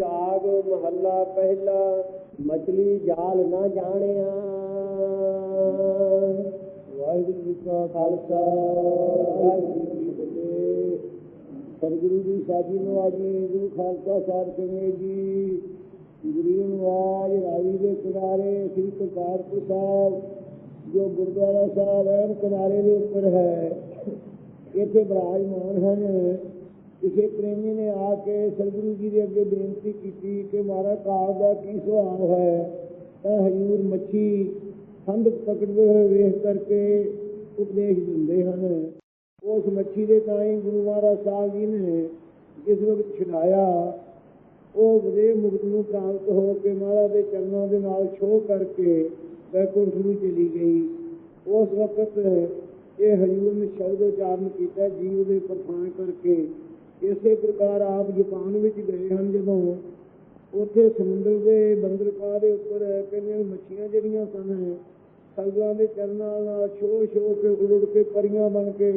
ਰਾਗ ਮਹੱਲਾ ਪਹਿਲਾ, ਮਛਲੀ ਜਾਲ ਨਾ ਜਾਣਿਆ। ਵਾਹਿਗੁਰੂ ਜੀ ਕਾ ਖਾਲਸਾ, ਵਾਹਿਗੁਰੂ ਜੀ ਕੀ ਸਤਿਗੁਰੂ ਜੀ ਸਾਜੀ ਨਵਾਜੀ ਗੁਰੂ ਖਾਲਸਾ ਸਾਹਿਬ ਸਿੰਘ ਜੀ। ਗੁਰੂ ਨਵਾਜ ਰਾਵੀ ਦੇ ਕਿਨਾਰੇ ਸ੍ਰੀ ਕਰਤਾਰਪੁਰ ਸਾਹਿਬ, ਜੋ ਗੁਰਦੁਆਰਾ ਸਾਹਿਬ ਹੈ ਕਿਨਾਰੇ ਦੇ ਉੱਪਰ ਹੈ, ਇੱਥੇ ਬਰਾਜਮਾਨ ਹਨ। ਕਿਸੇ ਪ੍ਰੇਮੀ ਨੇ ਆ ਕੇ ਸਤਿਗੁਰੂ ਜੀ ਦੇ ਅੱਗੇ ਬੇਨਤੀ ਕੀਤੀ ਕਿ ਮਾਰਾ ਕਾਲ ਦਾ ਕੀ ਸੁਭਾਅ ਹੈ ਤਾਂ ਹਜੂਰ ਮੱਛੀ ਫੰਦ ਪਕੜਦੇ ਹੋਏ ਵੇਖ ਕਰਕੇ ਉਪਦੇਸ਼ ਦਿੰਦੇ ਹਨ ਉਸ ਮੱਛੀ ਦੇ ਤਾਈ ਗੁਰੂ ਮਹਾਰਾਜ ਸਾਹਿਬ ਜੀ ਨੇ ਜਿਸ ਵਕਤ ਛਡਾਇਆ ਉਹ ਵਦੇ ਮੁਕਤ ਨੂੰ ਪ੍ਰਾਪਤ ਹੋ ਕੇ ਮਹਾਰਾਜ ਦੇ ਚਰਨਾਂ ਦੇ ਨਾਲ ਛੋਹ ਕਰਕੇ ਬੈਕੁੰਠ ਨੂੰ ਚਲੀ ਗਈ ਉਸ ਵਕਤ ਇਹ ਹਜੂਰ ਨੇ ਸ਼ਬਦ ਉਚਾਰਨ ਕੀਤਾ ਜੀਵ ਦੇ ਪਰਖਾਣ ਕਰਕੇ ਇਸੇ ਪ੍ਰਕਾਰ ਆਪ ਜਾਪਾਨ ਵਿੱਚ ਗਏ ਹਨ ਜਦੋਂ ਉੱਥੇ ਸਮੁੰਦਰ ਦੇ ਬੰਦਰਗਾਹ ਦੇ ਉੱਪਰ ਕਹਿੰਦੇ ਮੱਛੀਆਂ ਜਿਹੜੀਆਂ ਸਨ ਸਤਿਗੁਰਾਂ ਦੇ ਚਰਨਾਂ ਨਾਲ ਛੋ ਛੋ ਕੇ ਉੜ ਉੜ ਕੇ ਪਰੀਆਂ ਬਣ ਕੇ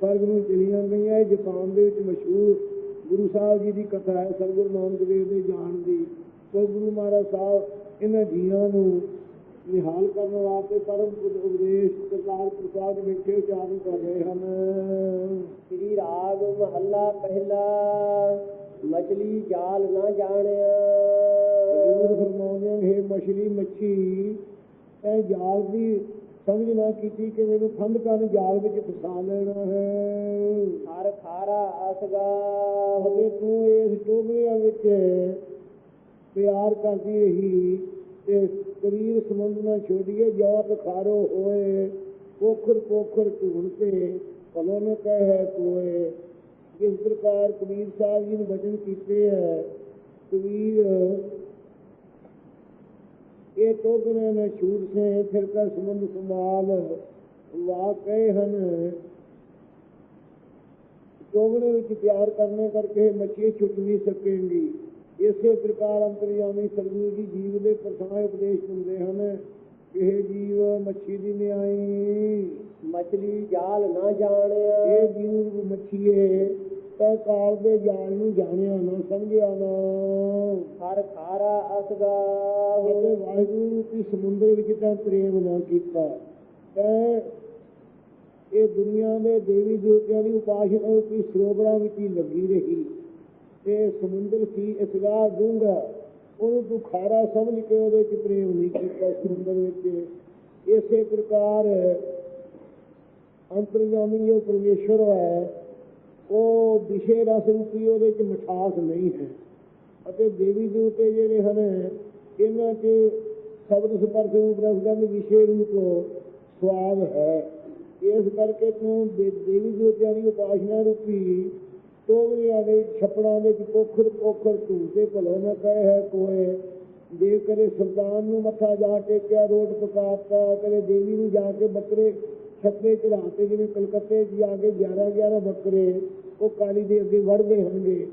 ਸਵਰਗ ਨੂੰ ਚਲੀਆਂ ਗਈਆਂ। ਇਹ ਜਾਪਾਨ ਦੇ ਵਿੱਚ ਮਸ਼ਹੂਰ ਗੁਰੂ ਸਾਹਿਬ ਜੀ ਦੀ ਕਥਾ ਹੈ, ਸਤਿਗੁਰੂ ਨਾਨਕ ਦੇਵ ਦੇ ਜਾਣ ਦੀ। ਸੋ ਗੁਰੂ ਮਹਾਰਾਜ ਸਾਹਿਬ ਇਹਨਾਂ ਜੀਆਂ ਨੂੰ ਨਿਹਾਲ ਕਰਨ ਵਾਸਤੇ ਪਰਮ ਪੁੱਤ ਉਪਦੇਸ਼ ਕਰਤਾਰ ਪ੍ਰਸਾਦ ਵਿੱਚ ਉਚਾਰਨ ਕਰ ਰਹੇ ਹਨ। ਸ੍ਰੀ ਰਾਗ ਮਹੱਲਾ ਪਹਿਲਾ ਮਛਲੀ ਜਾਲ ਨਾ ਜਾਣਿਆ। ਹਜ਼ੂਰ ਫਰਮਾਉਂਦੇ ਹੈ ਮਛਲੀ ਮੱਛੀ ਇਹ ਜਾਲ ਦੀ ਸਮਝ ਨਾ ਕੀਤੀ ਕਿ ਮੈਨੂੰ ਫੰਦ ਕਰਨ ਜਾਲ ਵਿੱਚ ਫਸਾ ਲੈਣਾ ਹੈ। ਹਰ ਖਾਰਾ ਅਸਗਾ ਹੋਵੇ ਤੂੰ ਇਸ ਟੋਗਰਿਆਂ ਵਿੱਚ ਪਿਆਰ ਕਰਦੀ ਰਹੀ। ਤੇ ਕਬੀਰ ਸਮੁੰਦ ਨਾ ਛੋੜੀਏ ਜੋਤ ਖਾਰੋ ਹੋਏ ਪੋਖਰ ਪੋਖਰ ਢੂੰਡਤੇ ਭਲੋ ਨ ਕਹੇ ਕੋਏ ਜਿਸ ਪ੍ਰਕਾਰ ਕਬੀਰ ਸਾਹਿਬ ਜੀ ਨੇ ਵਚਨ ਕੀਤੇ ਹੈ ਕਬੀਰ ਇਹ ਟੋਗਰੇ ਨੇ ਛੂਟ ਸੇ ਫਿਰ ਕਰ ਸਮੁੰਦ ਸੰਭਾਲ ਵਾਕਏ ਹਨ ਟੋਗਰੇ ਵਿੱਚ ਪਿਆਰ ਕਰਨੇ ਕਰਕੇ ਮੱਛੀ ਛੁੱਟ ਨਹੀਂ ਸਕੇਗੀ ਇਸੇ ਪ੍ਰਕਾਰ ਅੰਤਰਯਾਮੀ ਸਤਿਗੁਰੂ ਜੀ ਜੀਵ ਦੇ ਪ੍ਰਸਾਦ ਉਪਦੇਸ਼ ਦਿੰਦੇ ਹਨ। ਇਹ ਜੀਵ ਮੱਛੀ ਦੀ ਨਿਆਈ ਮਛਲੀ ਜਾਲ ਨਾ ਜਾਣਿਆ ਇਹ ਜੀਵ ਮੱਛੀਏ ਤਾਂ ਕਾਲ ਦੇ ਜਾਲ ਨੂੰ ਜਾਣਿਆ ਨਾ ਸਮਝਿਆ ਨਾ। ਹਰ ਖਾਰਾ ਅਸਗਾ। ਅਤੇ ਵਾਹਿਗੁਰੂ ਦੀ ਸਮੁੰਦਰ ਵਿੱਚ ਤਾਂ ਪ੍ਰੇਮ ਨਾ ਕੀਤਾ ਤੇ ਇਹ ਦੁਨੀਆ ਦੇ ਦੇਵੀ ਦੇਵਤਿਆਂ ਦੀ ਉਪਾਸਨਾ ਉਪਰੀ ਸਰੋਵਰਾਂ ਵਿੱਚ ਹੀ ਲੱਗੀ ਰਹੀ। ਤੇ ਸਮੁੰਦਰ ਸੀ ਇਸਗਾ ਦੂੰਗਾ। ਉਹਨੂੰ ਤੂੰ ਖਾਰਾ ਸਮਝ ਕੇ ਉਹਦੇ ਚ ਪ੍ਰੇਮ ਨਹੀਂ ਕੀਤਾ ਸਮੁੰਦਰ ਵਿੱਚ। ਇਸੇ ਪ੍ਰਕਾਰ ਅੰਤਰਜਾਮੀ ਜੋ ਪਰਮੇਸ਼ਰ ਹੈ। ਉਹ ਵਿਸ਼ੇ ਰਸ ਰੂਪੀ ਉਹਦੇ ਚ ਮਿਠਾਸ ਨਹੀਂ ਹੈ। ਅਤੇ ਦੇਵੀ ਦੇਵਤੇ ਜਿਹੜੇ ਹਨ, ਇਹਨਾਂ 'ਚ ਸ਼ਬਦ ਸਪਰਸ਼ ਰੂਪ ਰਸ ਦਾ ਵੀ ਵਿਸ਼ੇ ਰੂਪ ਸਵਾਦ ਹੈ। ਇਸ ਕਰਕੇ ਤੂੰ ਦੇਵੀ ਦੇਵਤਿਆਂ ਦੀ ਉਪਾਸਨਾ ਰੂਪੀ ਟੋਗਰੀਆਂ ਦੇ ਛਪੜਾਂ ਦੇ ਵਿੱਚ ਪੋਖਰ ਪੋਖਰ ਧੂਤੇ ਭਲੋ ਨਾ ਕਹੇ ਹੈ ਕੋਏ। ਜੇ ਕਰੇ ਸੁਲਤਾਨ ਨੂੰ ਮੱਥਾ ਜਾ ਟੇਕਿਆ, ਰੋਡ ਪਕਾਤਾ ਕਰੇ ਦੇਵੀ ਨੂੰ ਜਾ ਕੇ ਬੱਕਰੇ ਛੱਤੇ ਚੜਾਤੇ ਜਿਵੇਂ ਕਲਕੱਤੇ 'ਚ ਜਾ ਕੇ 11 11 ਬੱਕਰੇ, ਉਹ ਕਾਲੀ ਦੇ ਅੱਗੇ ਵੜਦੇ ਹੋਣਗੇ।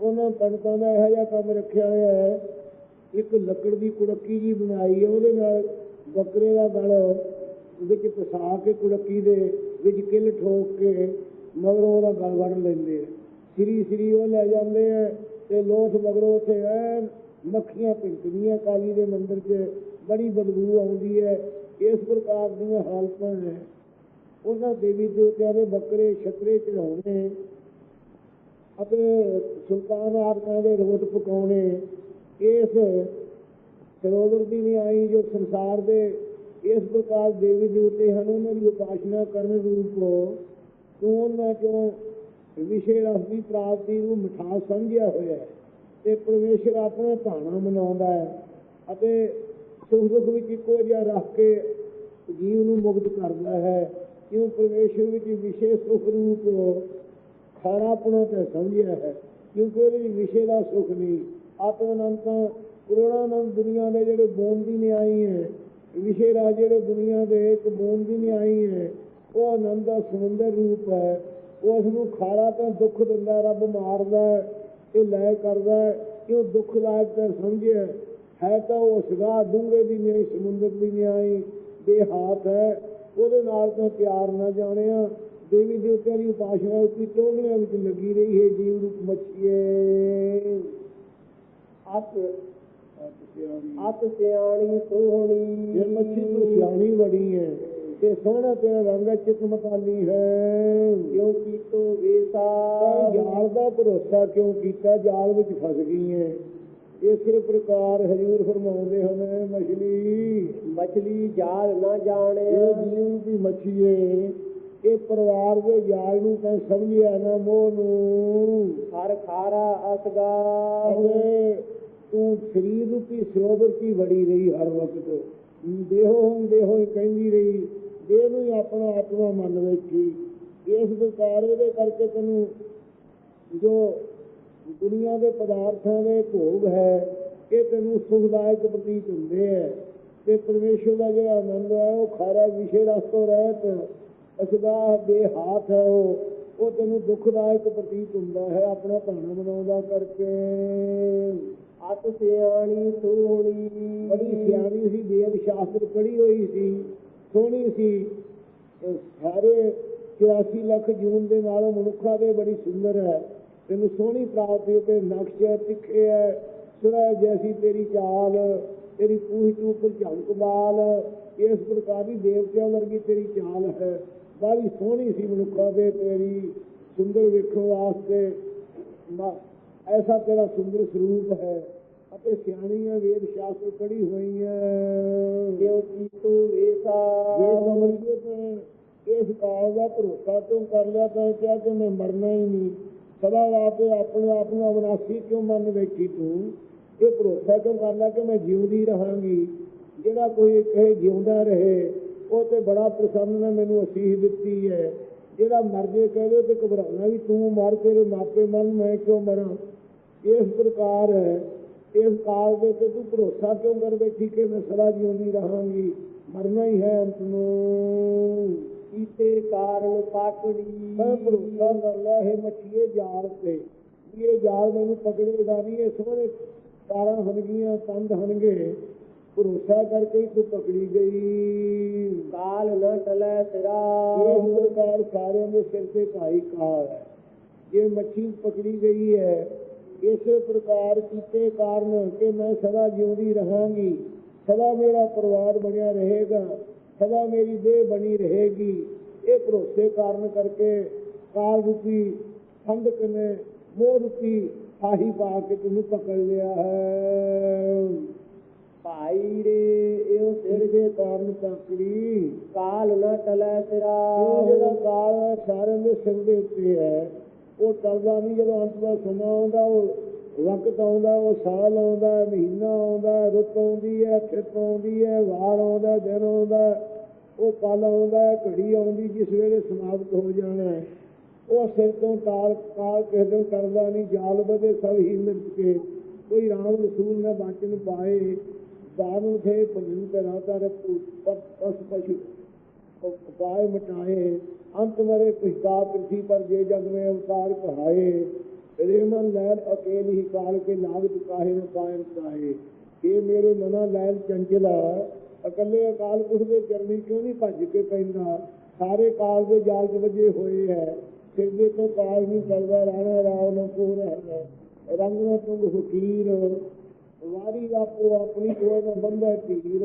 ਉਹਨਾਂ ਪੰਡਤਾਂ ਦਾ ਇਹੋ ਜਿਹਾ ਕੰਮ ਰੱਖਿਆ ਹੋਇਆ ਹੈ। ਇੱਕ ਲੱਕੜ ਦੀ ਕੁੜੱਕੀ ਜੀ ਬਣਾਈ ਹੈ, ਉਹਦੇ ਨਾਲ ਬੱਕਰੇ ਦਾ ਗਲ ਵਿੱਚ ਫਸਾ ਕੇ ਕੁੜੱਕੀ ਦੇ ਵਿੱਚ ਕਿੱਲ ਠੋਕ ਕੇ ਮਗਰੋਂ ਉਹਦਾ ਗਲ ਵੜ ਲੈਂਦੇ ਆ। ਸ੍ਰੀ ਸ੍ਰੀ ਉਹ ਲੈ ਜਾਂਦੇ ਆ ਤੇ ਲੋਥ ਮਗਰੋਂ ਉੱਥੇ ਐਨ ਮੱਖੀਆਂ ਭਿੰਕਦੀਆਂ, ਕਾਲੀ ਦੇ ਮੰਦਰ 'ਚ ਬੜੀ ਬਦਬੂ ਆਉਂਦੀ ਹੈ ਇਸ ਪ੍ਰਕਾਰ ਦੀਆਂ ਹਾਲਤਾਂ ਹੈ ਉਹਨਾਂ ਦੇਵੀ ਦੇਵਤਿਆਂ ਦੇ ਬੱਕਰੇ ਛਤਰੇ ਚੜਾਉਣੇ ਅਤੇ ਸੁਲਤਾਨ ਆਦਿਕਾਂ ਦੇ ਰੋਟ ਪਕਾਉਣੇ। ਇਸ ਸਰੋਵਰ ਦੀ ਨਹੀਂ ਆਈ ਜੋ ਸੰਸਾਰ ਦੇ ਇਸ ਪ੍ਰਕਾਰ ਦੇਵੀ ਦੇਵਤੇ ਹਨ, ਉਹਨਾਂ ਦੀ ਉਪਾਸਨਾ ਕਰਨ ਰੂਪ ਤੂੰ ਉਹਨਾਂ ਚੋਂ ਵਿਸ਼ੇ ਰਸ ਦੀ ਪ੍ਰਾਪਤੀ ਨੂੰ ਮਿਠਾਸ ਸਮਝਿਆ ਹੋਇਆ ਹੈ ਤੇ ਪਰਮੇਸ਼ਰ ਆਪਣੇ ਭਾਣਾ ਮਨਾਉਂਦਾ ਹੈ ਅਤੇ ਸੁਖ ਦੁੱਖ ਵਿੱਚ ਇੱਕੋ ਜਿਹਾ ਰੱਖ ਕੇ ਜੀਵ ਨੂੰ ਮੁਕਤ ਕਰਦਾ ਹੈ। ਕਿਉਂ ਪਰਮੇਸ਼ਰ ਵਿੱਚ ਵਿਸ਼ੇਸ਼ ਸੁਖ ਰੂਪ ਖਾਰਾਪਣਾ ਤੇ ਸਮਝਿਆ ਹੈ। ਕਿਉਂਕਿ ਉਹਦੇ ਵਿੱਚ ਵਿਸ਼ੇ ਦਾ ਸੁਖ ਨਹੀਂ। ਆਤਮ ਅਨੰਤ ਕਰੋੜਾਨੰਦ ਦੁਨੀਆ ਦੇ ਜਿਹੜੇ ਬੂੰਦ ਦੀ ਨਿਆਈ ਹੈ, ਵਿਸ਼ੇ ਰਾਜ ਜਿਹੜੇ ਦੁਨੀਆ ਦੇ ਇੱਕ ਬੂੰਦ ਦੀ ਨਿਆਈ ਹੈ, ਉਹ ਆਨੰਦ ਦਾ ਸਮੁੰਦਰ ਰੂਪ ਹੈ। ਉਸ ਨੂੰ ਖਾਰਾ ਤਾਂ ਦੁੱਖ ਦਿੰਦਾ ਰੱਬ ਮਾਰਦਾ ਇਹ ਲੈ ਕਰਦਾ ਕਿਉਂ ਦੁੱਖ ਲਾਇਕ ਤਾਂ ਸਮਝਿਆ ਹੈ ਤਾਂ ਉਹ ਸਗਾ ਡੂੰਘੇ ਦੀ ਨਹੀਂ ਸਮੁੰਦਰ ਦੀ ਨਿਆਈ ਦੇ ਹੱਥ ਹੈ। ਉਹਦੇ ਨਾਲ ਤਾਂ ਪਿਆਰ ਨਾ ਜਾਣਿਆ। ਦੇਵੀ ਦੇਵਤਿਆਂ ਦੀ ਉਪਾਸਨਾ ਉਸੀ ਟੋਗਰਿਆਂ ਵਿੱਚ ਲੱਗੀ ਰਹੀ ਹੈ ਜੀਵ ਰੂਪ ਮੱਛੀਏ। ਸਿਆਣੀ। ਅਤ ਸਿਆਣੀ ਸੋਹਣੀ। ਜੇ ਮੱਛੀ ਤੂੰ ਸਿਆਣੀ ਬੜੀ ਹੈ। ਤੇ ਸੋਹਣਾ ਤੇਰਾ ਰੰਗ ਹੈ, ਚਿਤ ਮਤਾਲੀ ਹੈ। ਕਿਉ ਕੀਤੋ ਵੇਸਾ ਜਾਲ ਦਾ ਭਰੋਸਾ ਕਿਉਂ ਕੀਤਾ? ਜਾਲ ਵਿੱਚ ਫਸ ਗਈ ਹੈ ਇਸੇ ਪ੍ਰਕਾਰ ਹਜੂਰ ਫਰਮਾਉਂਦੇ ਹਨ ਮਛਲੀ। ਮਛਲੀ ਜਾਲ ਨਾ ਜਾਣੇ। ਇਹ ਜੀਵ ਦੀ ਮੱਛੀ ਹੈ ਇਹ ਪਰਿਵਾਰ ਦੇ ਜਾਲ ਨੂੰ ਤਾਂ ਸਮਝਿਆ ਨਾ ਮੋਹ ਨੂੰ। ਹਰ ਖਾਰਾ ਅਸਗਾ ਤੂੰ ਸਰੀਰ ਰੂਪੀ ਸਰੋਵਰ ਕੀ ਵੜੀ ਰਹੀ ਹਰ ਵਕਤ? ਦੇਹੋ ਦੇਹੋ ਕਹਿੰਦੀ ਰਹੀ। ਦੇਹ ਨੂੰ ਹੀ ਆਪਣਾ ਆਤਮਾ ਮੰਨ ਬੈਠੀ ਇਸ ਪ੍ਰਕਾਰ ਇਹਦੇ ਕਰਕੇ ਤੈਨੂੰ ਜੋ ਦੁਨੀਆ ਦੇ ਪਦਾਰਥਾਂ ਦੇ ਭੋਗ ਹੈ ਇਹ ਤੈਨੂੰ ਸੁਖਦਾਇਕ ਪ੍ਰਤੀਤ ਹੁੰਦੇ ਹੈ ਤੇ ਪਰਮੇਸ਼ਰ ਦਾ ਜਿਹੜਾ ਆਨੰਦ ਹੈ ਉਹ ਖਾਰਾ ਵਿਸ਼ੇ ਰਸਤੋਂ ਰਹਿਤ ਅਸਦਾ ਬੇਹਾਤ ਹੈ ਉਹ ਉਹ ਤੈਨੂੰ ਦੁਖਦਾਇਕ ਪ੍ਰਤੀਤ ਹੁੰਦਾ ਹੈ ਆਪਣਾ ਭਾਣਾ ਬਣਾਉਂਦਾ ਕਰਕੇ। ਅਤ ਸਿਆਣੀ ਸੋਹਣੀ ਬੜੀ ਸਿਆਣੀ ਸੀ ਵੇਦ ਸ਼ਾਸਤਰ ਪੜ੍ਹੀ ਹੋਈ ਸੀ। ਸੋਹਣੀ ਸੀ। ਸਾਰੇ 84 ਲੱਖ ਜੂਨ ਦੇ ਨਾਲੋਂ ਮਨੁੱਖਾਂ ਦੇ ਬੜੀ ਸੁੰਦਰ ਹੈ। ਤੈਨੂੰ ਸੋਹਣੀ ਪ੍ਰਾਪਤੀ ਹੋ ਕੇ ਨਕਸ਼ ਹੈ, ਤਿੱਖੇ ਹੈ ਸੁਰਾ ਜੈਸੀ ਤੇਰੀ ਚਾਲ ਤੇਰੀ ਪੂਛ ਤੋਂ ਉੱਪਰ ਝੰਕ ਬਾਲ ਇਸ ਪ੍ਰਕਾਰ ਦੀ ਦੇਵਤਿਆਂ ਵਰਗੀ ਤੇਰੀ ਚਾਲ ਹੈ। ਬੜੀ ਸੋਹਣੀ ਸੀ ਮਨੁੱਖਾਂ ਦੇ ਤੇਰੀ ਸੁੰਦਰ ਵੇਖਣ ਵਾਸਤੇ। ਐਸਾ ਤੇਰਾ ਸੁੰਦਰ ਸਰੂਪ ਹੈ। ਅਤੇ ਸਿਆਣੀਆਂ ਵੇਦ ਸ਼ਾਸਤਰ ਪੜ੍ਹੀ ਹੋਈਆਂ। ਕਿਉ ਕੀਤੋ ਵੇਸਾ ਜੇ ਕਮਲੀਏ ਤੇ ਇਸ ਕਾਲ ਦਾ ਭਰੋਸਾ ਕਿਉਂ ਕਰ ਲਿਆ ਤਾਂ ਕਿਹਾ ਕਿ ਮੈਂ ਮਰਨਾ ਹੀ ਨਹੀਂ। ਸਦਾ ਵਾਸਤੇ ਆਪਣੇ ਆਪ ਨੂੰ ਅਵਨਾਸੀ ਕਿਉਂ ਮੰਨ ਬੈਠੀ ਤੂੰ? ਇਹ ਭਰੋਸਾ ਕਿਉਂ ਕਰ ਲਿਆ ਕਿ ਮੈਂ ਜਿਉਂਦੀ ਰਹਾਂਗੀ? ਜਿਹੜਾ ਕੋਈ ਕਹੇ ਜਿਉਂਦਾ ਰਹੇ ਉਹ ਤੇ ਬੜਾ ਪ੍ਰਸੰਨ ਨੇ ਮੈਨੂੰ ਅਸੀਸ ਦਿੱਤੀ ਹੈ। ਜਿਹੜਾ ਮਰ ਜੇ ਕਹਦੇ ਤੇ ਘਬਰਾਉਣਾ ਵੀ ਤੂੰ ਮਰ ਤੇਰੇ ਮਾਪੇ ਮਨ ਮੈਂ ਕਿਉਂ ਮਰਾਂ? ਇਸ ਪ੍ਰਕਾਰ ਹੈ ਇਸ ਕਾਲ ਦੇ ਤੇ ਤੂੰ ਭਰੋਸਾ ਕਿਉਂ ਕਰ ਬੈਠੀ ਕਿ ਮੈਂ ਸਦਾ ਜਿਉਂਦੀ ਰਹਾਂਗੀ? ਮਰਨਾ ਹੀ ਹੈ ਅੰਤ ਨੂੰ। ਕੀਤੇ ਕਾਰਨ ਪਾਕੜੀ ਮੈਂ ਭਰੋਸਾ ਕਰ ਲਿਆ ਇਹ ਮੱਛੀਏ ਜਾਲ ਤੇ। ਇਹ ਜਾਲ ਮੈਨੂੰ ਪਕੜੇਗਾ ਨਹੀਂ ਇਹ ਸੋਹਣੇ ਤਾਰਾਂ ਹਨਗੀਆਂ ਤੰਦ ਹਨਗੇ। ਭਰੋਸਾ ਕਰਕੇ ਹੀ ਤੂੰ ਪਕੜੀ ਗਈ। ਕਾਲ ਨ ਟਲੈ ਸਿਰਾ ਇਸ ਪ੍ਰਕਾਰ ਸਾਰਿਆਂ ਦੇ ਸਿਰ ਤੇ ਕਾਈ ਕਾਲ ਹੈ। ਜੇ ਮੱਛੀ ਪਕੜੀ ਗਈ ਹੈ ਇਸੇ ਪ੍ਰਕਾਰ ਕੀਤੇ ਕਾਰਨ ਕਿ ਮੈਂ ਸਦਾ ਜਿਉਂਦੀ ਰਹਾਂਗੀ ਸਦਾ ਮੇਰਾ ਪਰਿਵਾਰ ਬਣਿਆ ਰਹੇਗਾ ਸਦਾ ਮੇਰੀ ਦੇਹ ਬਣੀ ਰਹੇਗੀ। ਇਹ ਭਰੋਸੇ ਕਾਰਨ ਕਰਕੇ ਕਾਲ ਰੂਪੀ ਫੰਦਕ ਨੇ ਮੋਹ ਰੂਪੀ ਫਾਹੀ ਪਾ ਕੇ ਤੈਨੂੰ ਪਕੜ ਲਿਆ ਹੈ। ਭਾਈ ਰੇ ਇਹੋ ਸਿਰ ਦੇ ਕਾਰਨ ਪਕੜੀ ਕਾਲ ਨ ਟਲੈ ਉਹ ਜਿਹੜਾ ਕਾਲ ਸਾਰਿਆਂ ਦੇ ਸਿਰ ਦੇ ਉੱਤੇ ਹੈ। ਉਹ ਟਲਦਾ ਨਹੀਂ, ਜਦੋਂ ਅੰਤ ਦਾ ਸਮਾਂ ਆਉਂਦਾ, ਉਹ ਵਕਤ ਆਉਂਦਾ, ਉਹ ਸਾਲ ਆਉਂਦਾ, ਮਹੀਨਾ ਆਉਂਦਾ, ਰੁੱਤ ਆਉਂਦੀ ਹੈ ਥਿਤ ਆਉਂਦੀ ਹੈ, ਵਾਰ ਆਉਂਦਾ, ਦਿਨ ਆਉਂਦਾ, ਉਹ ਪਲ ਆਉਂਦਾ, ਘੜੀ ਆਉਂਦੀ, ਜਿਸ ਵੇਲੇ ਸਮਾਪਤ ਹੋ ਜਾਣਾ ਹੈ। ਉਹ ਸਿਰ ਤੋਂ ਟਾਲ ਕਾਲ ਕਿਸੇ ਦਿਨ ਕਰਦਾ ਨਹੀਂ, ਜਾਲ ਬਦੇ ਸਭ ਹੀ ਮਿਲ ਕੇ। ਕੋਈ ਰਾਮ ਰਸੂਲ ਨਾ ਬਾਚਨ ਪਾਏ ਬਾਨੂੰ ਥੇ ਭਜਨ ਕਰਾ ਕਰ ਪਸ ਪਸ਼ੂ। उपाय मिटाए अंत मरे पुष्टा पृथ्वी पर जे जग में अवतार कहाए रेमन लैल अकेली ही काल के लागत काहे न कायम काहे ਇਹ ਮੇਰੇ ਮਨਾ ਲੈਲ ਚੰਚਲਾ ਇਕੱਲੇ ਅਕਾਲ ਪੁਰਖ ਦੇ ਚਰਨੀ ਕਿਉਂ ਨਹੀਂ ਭੱਜ ਕੇ ਪੈਂਦਾ ਸਾਰੇ ਕਾਲ ਦੇ ਜਾਲ 'ਚ ਵੱਜੇ ਹੋਏ ਹੈ ਸਿਰ ਦੇ ਤੋਂ ਕਾਲ ਨਹੀਂ ਚੱਲਦਾ ਰਾਣਾ ਰਾਵ ਨੂੰ ਕੋ ਹੈ ਰੰਗ ਨੂੰ ਤੁੰਗ ਫਕੀਰ ਵਾਰੀ ਆਪੋ ਆਪਣੀ ਕੋਈ ਨਾ ਬੰਦਾ ਧੀਰ।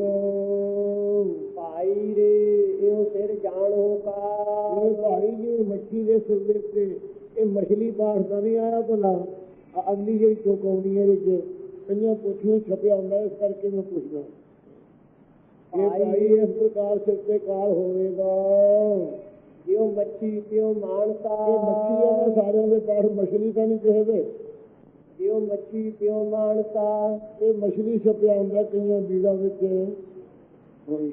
ਭਾਈ ਰੇ ਇਹੋ ਸਿਰ ਜਾਣੋ ਇਹ ਕਾ ਭਾਈ ਜੀ ਮੱਛੀ ਦੇ ਸਿਰ ਦੇ ਉੱਤੇ ਇਹ ਮਛਲੀ ਪਾਠ ਦਾ ਨਹੀਂ ਆਇਆ ਭਲਾ। ਅਗਲੀ ਜਿਹੜੀ ਚੁਕਾਉਣੀ ਹੈ ਵਿੱਚ ਕਈਆਂ ਪੁੱਛੀਆਂ ਛਪਿਆ ਹੁੰਦਾ ਇਸ ਕਰਕੇ ਮੈਂ ਪੁੱਛਦਾ। ਇਹ ਭਾਈ ਇਸ ਪ੍ਰਕਾਰ ਸਿਰ ਤੇ ਕਾਲ ਹੋਵੇਗਾ। ਜਿਉ ਮੱਛੀ ਤਿਉ ਮਾਨਸਾ। ਇਹ ਮੱਛੀ ਨਾ ਸਾਰਿਆਂ ਦੇ ਪਾਠ ਮਛਲੀ ਤਾਂ ਨਹੀਂ ਕਹੇਦੇ ਜਿਉ ਮੱਛੀ ਤਿਉ ਮਾਨਸਾ ਇਹ ਮਛਲੀ ਛਪਿਆ ਹੁੰਦਾ ਕਈਆਂ ਬੀੜਾਂ ਵਿੱਚ। ਹੋਈ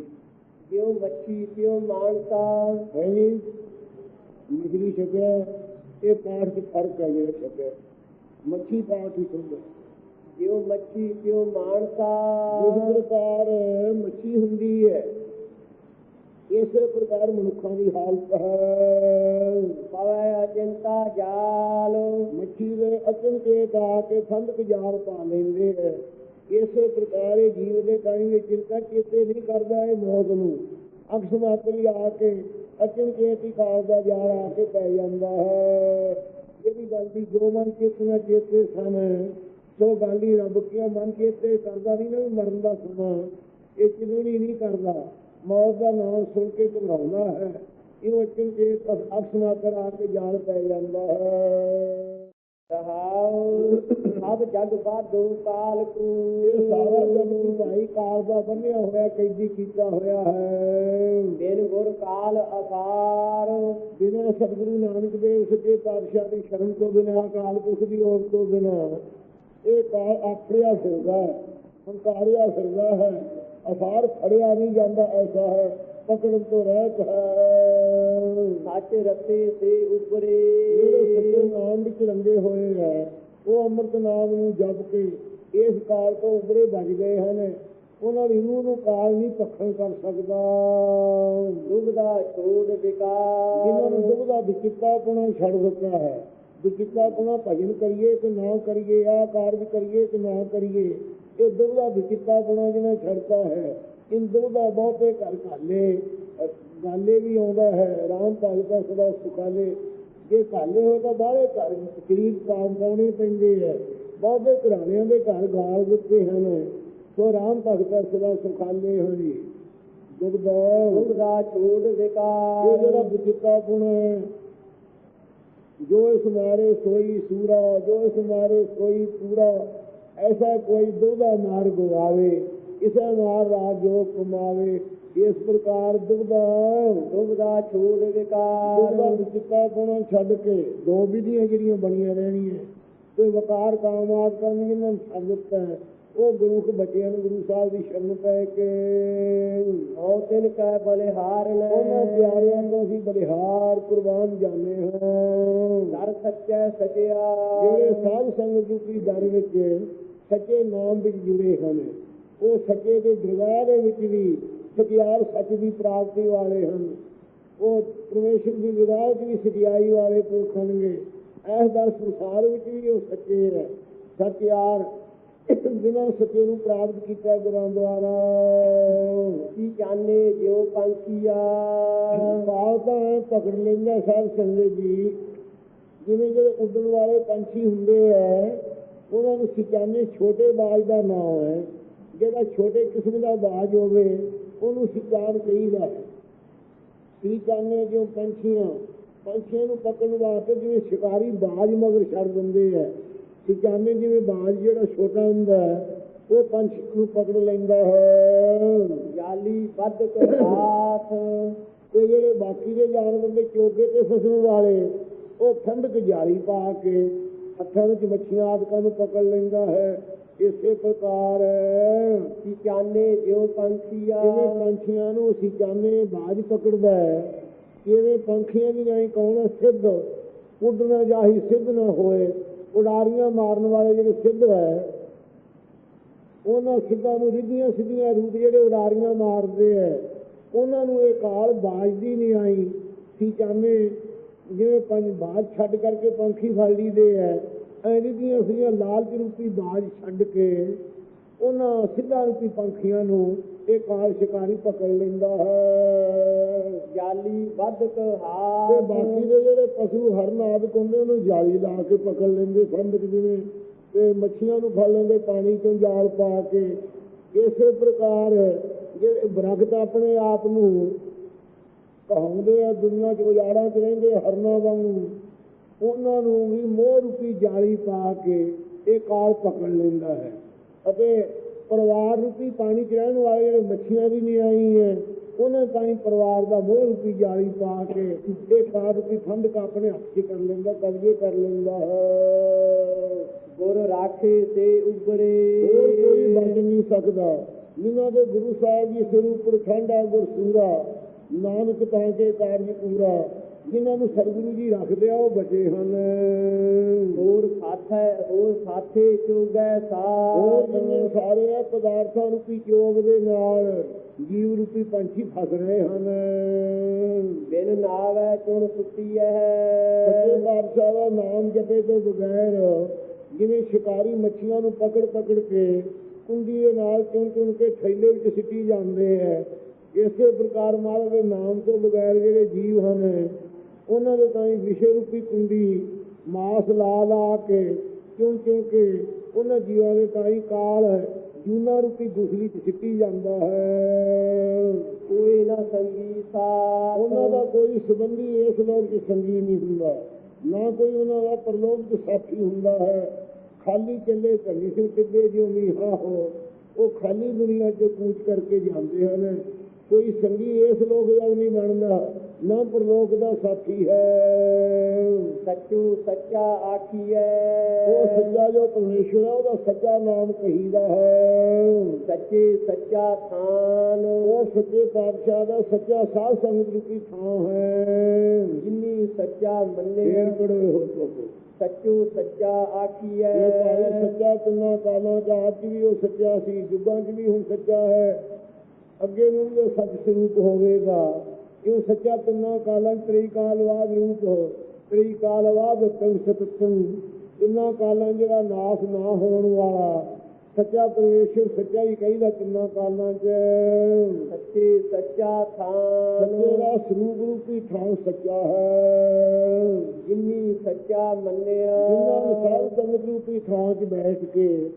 ਜਿਉ ਮੱਛੀ ਤਿਉ ਮਾਨਸਾ। ਹੈ ਜੀ। ਮਛਲੀ ਛਪਿਆ ਇਹ ਪਾਠ 'ਚ ਫ਼ਰਕ ਹੈ ਜਿਹੜਾ ਛਪਿਆ। ਮੱਛੀ ਪਾਠ ਹੀ ਸੁਣਦਾ। ਜਿਉ ਮੱਛੀ ਤਿਉ ਮਾਨਸਾ। ਜਿਸ ਪ੍ਰਕਾਰ ਮੱਛੀ ਹੁੰਦੀ ਹੈ ਇਸੇ ਪ੍ਰਕਾਰ ਮਨੁੱਖਾਂ ਦੀ ਹਾਲਤ ਹੈ। ਪਵੈ ਅਚਿੰਤਾ ਜਾਲ, ਮੱਛੀ ਦੇ ਅਚਨਚੇਤ ਆ ਕੇ ਸੰਦਕ ਜਾਲ ਪਾ ਲੈਂਦੇ ਹੈ ਇਸੇ ਪ੍ਰਕਾਰ ਇਹ ਜੀਵ ਦੇ ਕਾਈ ਵਿੱਚ ਚਿੰਤਾ ਚੇਤੇ ਨਹੀਂ ਕਰਦਾ ਇਹ ਮੌਤ ਨੂੰ। ਅਕਸ ਆ ਕੇ ਅਚਨਚੇਤ ਹੀ ਕਾਲ ਦਾ ਜਾਲ ਆ ਕੇ ਪੈ ਜਾਂਦਾ ਹੈ। ਇਹਦੀ ਗੱਲ ਦੀ ਜੋ ਮਨ ਚੇਤਨਾ ਚੇਤੇ ਸਨ, ਸੋ ਗਾਲੀ ਰੱਬ ਕੀਆ ਮਨ ਚੇਤੇ ਕਰਦਾ ਨਹੀਂ ਨਾ ਵੀ ਮਰਨ ਦਾ ਸਮਾਂ, ਇਹ ਚਿਲਵਣੀ ਨਹੀਂ ਕਰਦਾ। ਮੌਤ ਦਾ ਨਾਮ ਸੁਣ ਕੇ ਘਬਰਾਉਂਦਾ ਹੈ। ਇਹ ਵਚਨ ਕੇ ਅਕਸ ਮਾਤਰ ਆ ਕੇ ਜਾਲ ਪੈ ਜਾਂਦਾ ਹੈ। ਰਹਾਉ ਸਭ ਜਗ ਬਾਧੂ ਕਾਲ ਕੂ ਇਹ ਸਾਰਾ ਜਗ ਨੂੰ ਭਾਈ ਕਾਲ ਦਾ ਬੰਨਿਆ ਹੋਇਆ ਕੈਦੀ ਕੀਤਾ ਹੋਇਆ ਹੈ। ਬਿਨ ਗੁਰ ਕਾਲ ਅਸਾਰ। ਬਿਨਾਂ ਸਤਿਗੁਰੂ ਨਾਨਕ ਦੇਵ ਸੱਚੇ ਪਾਤਸ਼ਾਹ ਦੀ ਸ਼ਰਨ ਤੋਂ ਬਿਨਾਂ ਅਕਾਲ ਪੁਰਖ ਦੀ ਓਟ ਤੋਂ ਬਿਨਾਂ ਇਹ ਕਾਲ ਆਖੜਿਆ ਫਿਰਦਾ ਹੈ ਹੰਕਾਰਿਆ ਫਿਰਦਾ ਹੈ। ਅਸਾਰ ਫੜਿਆ ਨਹੀਂ ਜਾਂਦਾ ਐਸਾ ਹੈ ਪਕੜਨ ਤੋਂ ਰਹਿਤ ਹੈ। ਸੱਚ ਰਤੇ ਸੇ ਉਪਰੇ। ਜਿਹੜੇ ਸੱਚੇ ਨਾਮ ਵਿੱਚ ਰੰਗੇ ਹੋਏ ਹੈ ਉਹ ਅੰਮ੍ਰਿਤ ਨਾਮ ਨੂੰ ਜਪ ਕੇ ਇਸ ਕਾਲ ਤੋਂ ਉਬਰੇ ਬਚ ਗਏ ਹਨ। ਉਹਨਾਂ ਦੀ ਰੂਹ ਨੂੰ ਕਾਲ ਨਹੀਂ ਪੱਖਣ ਕਰ ਸਕਦਾ। ਦੁਬਦਾ ਛੋੜ ਵਿਕਾਰ। ਜਿਨ੍ਹਾਂ ਨੂੰ ਦੁਬਦਾ ਵਿਚਿੱਤਾ ਪੁਣਾ ਛੱਡ ਦਿੱਤਾ ਹੈ ਵਿਚਿੱਤਾ ਪੁਣਾ ਭਜਨ ਕਰੀਏ ਕਿ ਨਾ ਕਰੀਏ ਆ ਕਾਰਜ ਕਰੀਏ ਕਿ ਨਾ ਕਰੀਏ। ਇਹ ਦੁਬਦਾ ਵਿਚਿੱਤਾ ਪੁਣਾ ਜਿਹਨੇ ਛੱਡਤਾ ਹੈ। ਇਨ ਦੁਬਦਾ ਬਹੁਤੇ ਘਰ ਘਾਲੇ ਗਾਲੇ ਵੀ ਆਉਂਦਾ ਹੈ ਰਾਮ ਭਗਤਾ ਸਦਾ ਸੁਖਾਲੇ। ਜੇ ਘਾਲੇ ਹੋ ਤਾਂ ਬਾਹਲੇ ਘਰ ਸਰੀਰ ਕਾਮ ਪਾਉਣੇ ਪੈਂਦੇ ਹੈ। ਬਹੁਤੇ ਘਰਾਣਿਆਂ ਦੇ ਘਰ ਗਾਲ ਦਿੱਤੇ ਹਨ। ਸੋ ਰਾਮ ਭਗਤਾ ਸਦਾ ਸੁਖਾਲੇ ਹੋਈ। ਦੁਬਦਾ ਦੁਬਦਾ ਛੋੜ ਇਹ ਵਿਕਾਰ ਜਿਹੜਾ ਬੁੱਧਿਤਾ ਪੁਣ ਜੋ ਇਸ ਮਾਰੇ ਸੋਈ ਸੂਰਾ ਜੋ ਇਸ ਮਾਰੇ ਸੋਈ ਪੂਰਾ ਐਸਾ ਕੋਈ ਦੁਬਦਾ ਮਾਰ ਗਵਾਵੇ ਇਸੇ ਮਾਰ ਰਾਜ ਜੋ ਕਮਾਵੇ ਇਸ ਪ੍ਰਕਾਰ ਦੁਬਦਾ ਦੁਬਦਾ ਛੋੜ ਦੁਬਦਾ ਵਿਕਾਰ ਬੁੱਧਿਤਾ ਪੁਣ ਛੱਡ ਕੇ ਦੋ ਵਿਧੀਆਂ ਜਿਹੜੀਆਂ ਬਣੀਆਂ ਰਹਿਣੀਆਂ ਤੇ ਵਕਾਰ ਕਾਮਾਤ ਕਰਨ ਜਿਹਨਾਂ ਨੂੰ ਛੱਡ ਦਿੱਤਾ ਹੈ। ਉਹ ਗੁਰੂਖ ਬੱਚਿਆਂ ਨੂੰ ਗੁਰੂ ਸਾਹਿਬ ਦੀ ਸ਼ਰਨ ਪੈ ਕੇ ਹਉ ਤਿਨ ਕੈ ਬਲਿਹਾਰਨ ਉਹਨਾਂ ਪਿਆਰਿਆਂ ਤੋਂ ਅਸੀਂ ਬਲਿਹਾਰ ਕੁਰਬਾਨ ਜਾਂਦੇ ਹਾਂ। ਦਰ ਸੱਚੈ ਸਚਿਆ। ਜਿਹੜੇ ਸਾਧ ਸੰਗਤ ਰੂਪੀ ਦਰ ਵਿੱਚ ਸੱਚੇ ਨਾਮ ਵਿੱਚ ਜੁੜੇ ਹਨ। ਉਹ ਸੱਚੇ ਦੇ ਦਰਗਾਹ ਦੇ ਵਿੱਚ ਵੀ ਸਚਿਆਰ ਸੱਚ ਦੀ ਪ੍ਰਾਪਤੀ ਵਾਲੇ ਹਨ। ਉਹ ਪਰਮੇਸ਼ਰ ਦੀ ਦਰਗਾਹ ਵਿੱਚ ਵੀ ਸਚਾਈ ਵਾਲੇ ਪੁਰਖ ਹਨਗੇ ਇਸ ਦਰ ਸੰਸਾਰ ਵਿੱਚ ਵੀ ਉਹ ਸੱਚੇ ਹੈ ਸਚਿਆਰ ਜਿਨ੍ਹਾਂ ਨੇ ਸੱਚੇ ਨੂੰ ਪ੍ਰਾਪਤ ਕੀਤਾ ਗੁਰਾਂ ਦੁਆਰਾ। ਕੀ ਜਾਣੇ ਜਿਉ ਪੰਛੀਆ ਕਾਲ ਤਾਂ ਐਂ ਪਕੜ ਲੈਂਦਾ ਸਾਧ ਸੰਗਤ ਜੀ। ਜਿਵੇਂ ਜਿਹੜੇ ਉੱਡਣ ਵਾਲੇ ਪੰਛੀ ਹੁੰਦੇ ਐ ਨੂੰ ਸਿਚਾਨੇ ਛੋਟੇ ਬਾਜ ਦਾ ਨਾਮ ਹੈ, ਜਿਹੜਾ ਛੋਟੇ ਕਿਸਮ ਦਾ ਬਾਜ ਹੋਵੇ, ਉਹਨੂੰ ਸਿਚਾਨ ਕਹੀਦਾ ਹੈ। ਜੋ ਪੰਛੀਆਂ? ਪੰਛੀਆਂ ਨੂੰ ਪਕੜਨ ਵਾਸਤੇ ਜਿਵੇਂ ਸ਼ਿਕਾਰੀ ਬਾਜ ਮਗਰ ਛੱਡ ਦਿੰਦੇ ਹੈ ਸਿਚਾਨੇ ਜਿਵੇਂ ਬਾਜ ਜਿਹੜਾ ਛੋਟਾ ਹੁੰਦਾ ਹੈ, ਉਹ ਪੰਛੀ ਨੂੰ ਪਕੜ ਲੈਂਦਾ ਹੈ? ਜਾਲੀ ਬੱਧ ਕੋ ਹਾਥ ਤੇ ਜਿਹੜੇ ਬਾਕੀ ਦੇ ਜਾਨਵਰ ਦੇ ਚੋਗੇ ਤੇ ਫਸਣ ਵਾਲੇ, ਉਹ ਠੰਡਕ ਜਾਲੀ ਪਾ ਕੇ ਹੱਥਾਂ ਵਿੱਚ ਮੱਛੀਆਂ ਆਦਿਕਾਂ ਨੂੰ ਪਕੜ ਲੈਂਦਾ ਹੈ। ਇਸੇ ਪ੍ਰਕਾਰ ਕੀ ਜਾਣੇ ਜਿਉ ਜਿਵੇਂ ਪੰਛੀਆ ਪੰਛੀਆਂ ਨੂੰ ਅਸੀਂ ਚਾਹਨੇ ਬਾਜ ਪਕੜਦਾ ਹੈ ਕਿਵੇਂ ਪੰਖੀਆਂ ਦੀ ਨਹੀਂ ਕੌਣ ਸਿੱਧ। ਉੱਡਣਾ ਜਾਹੀ ਸਿੱਧ ਨਾ ਹੋਏ। ਉਡਾਰੀਆਂ ਮਾਰਨ ਵਾਲੇ ਜਿਹੜੇ ਸਿੱਧ ਹੈ ਉਹਨਾਂ ਸਿੱਧਾਂ ਨੂੰ ਰਿੱਧੀਆਂ ਸਿੱਧੀਆਂ ਰੂਪ ਜਿਹੜੇ ਉਡਾਰੀਆਂ ਮਾਰਦੇ ਐ ਉਹਨਾਂ ਨੂੰ ਇਹ ਕਾਲ ਬਾਜਦੀ ਨਹੀਂ ਆਈ। ਸੀ ਚਾਹਨੇ ਜਿਵੇਂ ਪੰਜ ਬਾਜ ਛੱਡ ਕਰਕੇ ਪੰਖੀ ਫੜ ਲਈਦੇ ਐ ਐ ਰਿੱਧੀਆਂ ਸਿੱਧੀਆਂ ਲਾਲਚ ਰੂਪੀ ਬਾਜ ਛੱਡ ਕੇ ਉਹਨਾਂ ਸਿੱਧਾ ਰੂਪੀ ਪੰਖੀਆਂ ਨੂੰ ਇਹ ਕਾਲ ਸ਼ਿਕਾਰੀ ਪਕੜ ਲੈਂਦਾ ਹੈ। ਜਾਲੀ ਬੱਧ ਕੋ ਤੇ ਬਾਕੀ ਦੇ ਜਿਹੜੇ ਪਸ਼ੂ ਹਰਨ ਆਦਿਕ ਹੁੰਦੇ ਉਹਨੂੰ ਜਾਲੀ ਲਾ ਕੇ ਪਕੜ ਲੈਂਦੇ ਸੰਦਕ ਜਿਵੇਂ ਤੇ ਮੱਛੀਆਂ ਨੂੰ ਫੜ ਲੈਂਦੇ ਪਾਣੀ ਚੋਂ ਜਾਲ ਪਾ ਕੇ। ਇਸੇ ਪ੍ਰਕਾਰ ਜਿਹੜੇ ਬਰਗਤ ਆਪਣੇ ਆਪ ਨੂੰ ਕਹਾਉਂਦੇ ਆ ਦੁਨੀਆ 'ਚ ਉਜਾੜਾਂ 'ਚ ਰਹਿੰਦੇ ਹਰਨਾਂ ਵਾਂਗੂ। ਉਹਨਾਂ ਨੂੰ ਵੀ ਮੋਹ ਰੂਪੀ ਜਾਲੀ ਪਾ ਕੇ ਇਹ ਕਾਲ ਪਕੜ ਲੈਂਦਾ ਹੈ। ਅਤੇ ਪਰਿਵਾਰ ਰੂਪੀ ਪਾਣੀ 'ਚ ਰਹਿਣ ਵਾਲੇ ਜਿਹੜੇ ਮੱਛੀਆਂ ਦੀ ਨਹੀਂ ਆਈ ਹੈ ਉਹਨਾਂ ਤਾਂ ਪਰਿਵਾਰ ਦਾ ਮੋਹ ਰੂਪੀ ਜਾਲੀ ਪਾ ਕੇ ਇਹ ਕਾਲ ਰੂਪੀ ਫੰਦ ਆਪਣੇ ਹੱਥ 'ਚ ਕਰ ਲੈਂਦਾ ਕਬਜ਼ੇ ਕਰ ਲੈਂਦਾ ਹੈ। ਗੁਰ ਰਾਖੇ ਤੇ ਉਬਰੇ। ਹੋਰ ਕੋਈ ਬਚ ਨਹੀਂ ਸਕਦਾ। ਜਿਨ੍ਹਾਂ ਦੇ ਗੁਰੂ ਸਾਹਿਬ ਜੀ ਸਰੂਪ ਖੰਡਾ ਗੁਰਸੂਰਾ ਨਾਨਕ ਤਾਂ ਕੇ ਕਾਰਜ ਪੂਰਾ ਜਿਨ੍ਹਾਂ ਨੂੰ ਸਤਿਗੁਰੂ ਜੀ ਰੱਖਦੇ ਆ ਉਹ ਬਚੇ ਹਨ। ਹੋਰ ਸਾਥੈ ਹੋਰ ਸਾਥੇ ਚੁਗੈ ਹੋਰ ਜਿੰਨੇ ਸਾਥ ਸਾਰੇ ਆ ਪਦਾਰਥਾਂ ਰੂਪੀ ਚੋਗ ਦੇ ਨਾਲ ਜੀਵ ਰੂਪੀ ਪੰਛੀ ਫਸ ਰਹੇ ਹਨ। ਬਿਨ ਨਾਵੈ ਚੁਣ ਸੁੱਤੀ ਸੱਚੇ ਹੈ ਪਾਤਸ਼ਾਹ ਦਾ ਨਾਮ ਜਪੇ ਤੋਂ ਬਗੈਰ ਜਿਵੇਂ ਸ਼ਿਕਾਰੀ ਮੱਛੀਆਂ ਨੂੰ ਪਕੜ ਪਕੜ ਕੇ ਕੁੰਡੀ ਦੇ ਨਾਲ ਚੁਣ ਚੁਣ ਕੇ ਥੈਲੇ ਵਿੱਚ ਸਿੱਟੀ ਜਾਂਦੇ ਹੈ ਇਸੇ ਪ੍ਰਕਾਰ ਦੇ ਨਾਮ ਤੋਂ ਬਗੈਰ ਜਿਹੜੇ ਜੀਵ ਹਨ ਉਹਨਾਂ ਦੇ ਤਾਂ ਵਿਸ਼ੇ ਰੂਪੀ ਕੁੰਡੀ ਮਾਸ ਲਾ ਲਾ ਕੇ ਚੁਣ ਚੁਣ ਕੇ ਉਹਨਾਂ ਜੀਵਾਂ ਦੇ ਤਾਂ ਹੀ ਕਾਲ ਹੈ ਜੂਨਾ ਰੂਪੀ ਗੁਸਲੀ ਚ ਸਿੱਟੀ ਜਾਂਦਾ ਹੈ। ਕੋਈ ਨਾ ਸੰਗੀ ਸਾਥ। ਉਹਨਾਂ ਦਾ ਕੋਈ ਸੰਬੰਧੀ ਇਸ ਲੋਕ ਚ ਸੰਗੀ ਨਹੀਂ ਹੁੰਦਾ। ਨਾ ਕੋਈ ਉਹਨਾਂ ਦਾ ਪਰਲੋਕ ਚ ਸਾਥੀ ਹੁੰਦਾ ਹੈ। ਖਾਲੀ ਚੱਲੇ ਧਨੀ ਸਿੰਘ ਟਿੱਬੇ ਜਿਉ ਮੀਹਾ ਹੋ ਉਹ ਖਾਲੀ ਦੁਨੀਆ ਚ ਕੂਚ ਕਰਕੇ ਜਾਂਦੇ ਹਨ। ਕੋਈ ਸੰਗੀ ਇਸ ਲੋਕ ਦਾ ਨਹੀਂ ਬਣਦਾ ਨਾ ਪਰਲੋਕ ਦਾ ਸਾਥੀ ਹੈ। ਸੱਚੂ ਸੱਚਾ ਆਖੀਐ। ਉਹ ਸੱਚਾ ਜੋ ਪਰਮੇਸ਼ਵਰ ਹੈ ਉਹਦਾ ਸੱਚਾ ਨਾਮ ਕਹੀਦਾ ਹੈ। ਸੱਚੇ ਸੱਚਾ ਥਾਨ। ਉਹ ਸੱਚੇ ਪਾਤਸ਼ਾਹ ਦਾ ਸੱਚਾ ਸਾਧ ਸੰਗਤ ਰੂਪੀ ਥਾਂ ਹੈ। ਜਿਨੀ ਸੱਚਾ ਫੇਰ ਮੰਨੇ ਪੜੋ ਹੋ ਤੋਕੋ ਸੱਚੂ ਸੱਚਾ ਆਖੀਐ। ਇਹ ਭਾਈ ਸੱਚਾ ਤਿੰਨਾਂ ਕਾਲਾਂ ਚ ਅੱਜ ਵੀ ਉਹ ਸੱਚਾ ਸੀ ਯੁੱਗਾਂ ਚ ਵੀ ਹੁਣ ਸੱਚਾ ਹੈ। ਅੱਗੇ ਨੂੰ ਵੀ ਉਹ ਸੱਚ ਸਰੂਪ ਹੋਵੇਗਾ। ਇਹ ਸੱਚਾ ਤਿੰਨਾਂ ਕਾਲਾਂ ਚ ਤ੍ਰਿਕਾਲਵਾਦ ਰੂਪ ਤ੍ਰਿਕਾਲਵਾਦ ਤੰਗ ਸਤਤੰ ਤਿੰਨਾਂ ਕਾਲਾਂ ਜਿਹੜਾ ਨਾਸ ਨਾ ਹੋਣ ਵਾਲਾ। ਸੱਚਾ ਪਰਮੇਸ਼ਰ ਸੱਚਾ ਹੀ ਕਹੀਦਾ ਤਿੰਨਾਂ ਕਾਲਾਂ ਚ। ਸੱਚੇ ਸੱਚਾ ਥਾਨ ਦਾ ਸਰੂਪ ਰੂਪੀ ਥਾਂ ਸੱਚਾ ਹੈ। ਜਿਨੀ ਸੱਚਾ ਮੰਨਿਆ। ਜਿਨ੍ਹਾਂ ਨੇ ਸਾਧ ਸੰਗਤ ਰੂਪੀ ਥਾਂ 'ਚ ਬੈਠ ਕੇ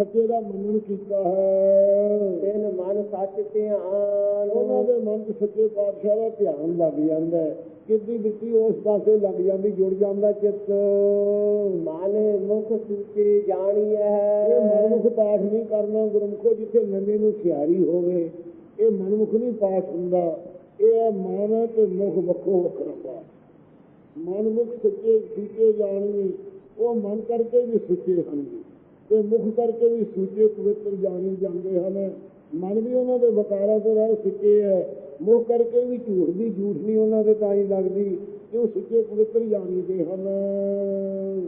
ਸੱਚੇ ਦਾ ਮੰਨਣ ਕੀਤਾ ਹੈ। ਤਿਨ ਮਨ ਸੱਚ ਧਿਆਨ। ਉਹਨਾਂ ਦੇ ਮਨ 'ਚ ਸੱਚੇ ਪਾਤਸ਼ਾਹ ਦਾ ਧਿਆਨ ਲੱਗ ਜਾਂਦਾ ਹੈ। ਕਿੱਦੀ ਬਿੱਤੀ ਉਸ ਪਾਸੇ ਲੱਗ ਜਾਂਦੀ ਜੁੜ ਜਾਂਦਾ ਚਿੱਤ। ਮਨ ਮੁਖ ਸੁਚੇ ਜਾਣੀਐ। ਇਹ ਮਨਮੁਖ ਪਾਠ ਨਹੀਂ ਕਰਨਾ ਗੁਰਮੁਖੋ ਜਿੱਥੇ ਨੰਨੇ ਨੂੰ ਸਿਆਰੀ ਹੋਵੇ। ਇਹ ਮਨਮੁਖ ਨਹੀਂ ਪਾਠ ਹੁੰਦਾ। ਇਹ ਹੈ ਮਨ ਤੇ ਮੁਖ ਵੱਖੋ ਵੱਖਰਾ ਪਾਠ। ਮਨਮੁਖ ਸੱਚੇ ਸੁੱਚੇ ਜਾਣੀ ਉਹ ਮਨ ਕਰਕੇ ਵੀ ਸੁੱਚੇ ਹਨ ਤੇ ਮੁਖ ਕਰਕੇ ਵੀ ਸੁੱਚੇ ਪਵਿੱਤਰ ਜਾਣੀ ਜਾਂਦੇ ਹਨ। ਮਨ ਵੀ ਉਹਨਾਂ ਦੇ ਵਕਾਰਾਂ ਤੋਂ ਰਹਿ ਸੁੱਚੇ ਹੈ। ਮੁਖ ਕਰਕੇ ਵੀ ਝੂਠ ਦੀ ਝੂਠ ਨਹੀਂ ਉਹਨਾਂ ਦੇ ਤਾਂ ਹੀ ਲੱਗਦੀ ਕਿ ਉਹ ਸੁੱਚੇ ਪਵਿੱਤਰ ਜਾਣੀਦੇ ਹਨ।